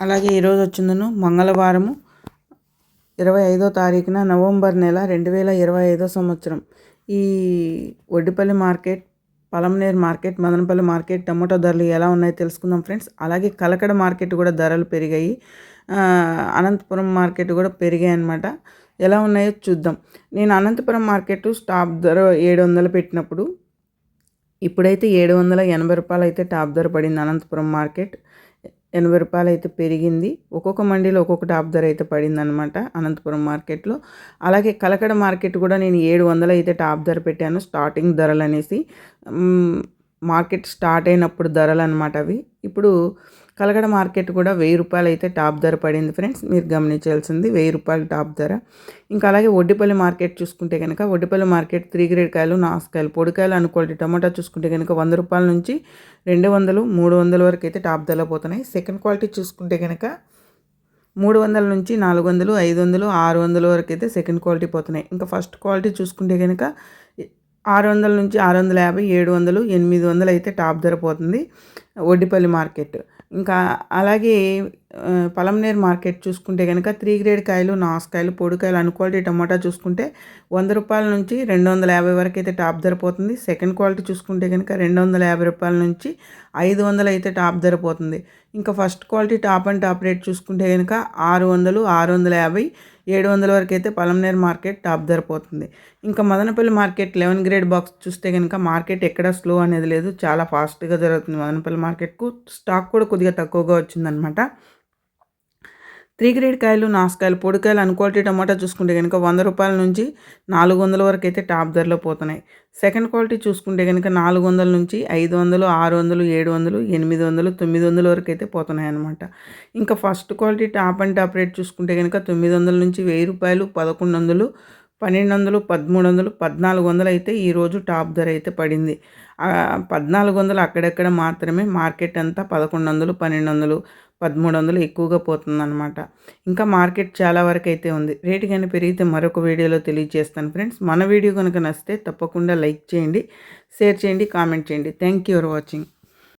అలాగే ఈరోజు వచ్చిందను మంగళవారము ఇరవై ఐదో తారీఖున నవంబర్ నెల రెండు వేల ఇరవై ఐదో సంవత్సరం. ఈ Oddipalli market Palamaner market Madanapalle market tomato ధరలు ఎలా ఉన్నాయో తెలుసుకుందాం ఫ్రెండ్స్. అలాగే కలకడ మార్కెట్ కూడా ధరలు పెరిగాయి. అనంతపురం మార్కెట్ కూడా పెరిగాయి అన్నమాట. ఎలా ఉన్నాయో చూద్దాం. నేను అనంతపురం మార్కెట్ స్టాప్ ధర ఏడు వందలు పెట్టినప్పుడు ఇప్పుడైతే ఏడు వందల ఎనభై రూపాయలు అయితే టాప్ ధర పడింది అనంతపురం మార్కెట్. ఎనభై రూపాయలు అయితే పెరిగింది. ఒక్కొక్క మండీలో ఒక్కొక్క టాప్ ధర అయితే పడింది అనమాట అనంతపురం మార్కెట్లో. అలాగే కలకడ మార్కెట్ కూడా నేను ఏడు వందలు అయితే టాప్ ధర పెట్టాను. స్టార్టింగ్ ధరలు అనేసి మార్కెట్ స్టార్ట్ అయినప్పుడు ధరలు అనమాట అవి. ఇప్పుడు కలగడ మార్కెట్ కూడా వెయ్యి రూపాయలు అయితే టాప్ ధర పడింది ఫ్రెండ్స్. మీరు గమనించాల్సింది వెయ్యి రూపాయలు టాప్ ధర. ఇంకా అలాగే ఒడ్డిపల్లి మార్కెట్ చూసుకుంటే కనుక ఒడ్డిపల్లి మార్కెట్ త్రీ గ్రేడ్ కాయలు నాసుకాయలు పొడికాయలు అనుకోండి టమాటా చూసుకుంటే కనుక వంద రూపాయల నుంచి రెండు వందలు మూడు వందల వరకు అయితే టాప్ ధరలో పోతున్నాయి. సెకండ్ క్వాలిటీ చూసుకుంటే కనుక మూడు వందల నుంచి నాలుగు వందలు ఐదు వందలు ఆరు వందల వరకు అయితే సెకండ్ క్వాలిటీ పోతున్నాయి. ఇంకా ఫస్ట్ క్వాలిటీ చూసుకుంటే కనుక ఆరు వందల నుంచి ఆరు వందల యాభై ఏడు వందలు ఎనిమిది వందలు అయితే టాప్ ధర పోతుంది ఒడ్డిపల్లి మార్కెట్. ఇంకా అలాగే పలంనేర్ మార్కెట్ చూసుకుంటే కనుక త్రీ గ్రేడ్ కాయలు నాసుకాయలు పొడికాయలు అన్ క్వాలిటీ టమాటా చూసుకుంటే వంద రూపాయల నుంచి రెండు వందల యాభై వరకు అయితే టాప్ ధర పోతుంది. సెకండ్ క్వాలిటీ చూసుకుంటే కనుక రెండు వందల యాభై రూపాయల నుంచి ఐదు వందలు అయితే టాప్ ధర పోతుంది. ఇంకా first quality top and top rate చూసుకుంటే కనుక ఆరు వందలు ఆరు వందల యాభై ఏడు వందల వరకు అయితే పలంనేర్ మార్కెట్ టాప్ ధర పోతుంది. ఇంకా Madanapalle market eleven grade box చూస్తే కనుక మార్కెట్ ఎక్కడ స్లో అనేది లేదు. చాలా ఫాస్ట్గా జరుగుతుంది మదనపల్లి మార్కెట్కు. స్టాక్ కూడా కొద్దిగా తక్కువగా వచ్చిందనమాట. త్రీ గ్రేడ్ కాయలు నాసుకాయలు పొడికాయలు అన్క్వాలిటీ టమాటా చూసుకుంటే కనుక వంద రూపాయల నుంచి నాలుగు వందల వరకు అయితే టాప్ ధరలో పోతున్నాయి. సెకండ్ క్వాలిటీ చూసుకుంటే కనుక నాలుగు వందల నుంచి ఐదు వందలు ఆరు వందలు ఏడు వందలు ఎనిమిది వందలు తొమ్మిది వందల వరకు అయితే పోతున్నాయి అనమాట ఇంకా first quality top and top rate చూసుకుంటే కనుక తొమ్మిది వందల నుంచి వెయ్యి రూపాయలు పదకొండు వందలు పన్నెండు వందలు పదమూడు వందలు పద్నాలుగు వందలు అయితే ఈరోజు టాప్ ధర అయితే పడింది. పద్నాలుగు వందలు అక్కడెక్కడ మాత్రమే మార్కెట్ అంతా పదకొండు వందలు పన్నెండు వందలు పదమూడు వందలు ఎక్కువగా పోతుందన్నమాట. ఇంకా మార్కెట్ చాలా వరకు అయితే ఉంది. రేటు కానీ పెరిగితే మరొక వీడియోలో తెలియజేస్తాను ఫ్రెండ్స్. మన వీడియో కనుక నచ్చితే తప్పకుండా లైక్ చేయండి షేర్ చేయండి కామెంట్ చేయండి. Thank you for watching.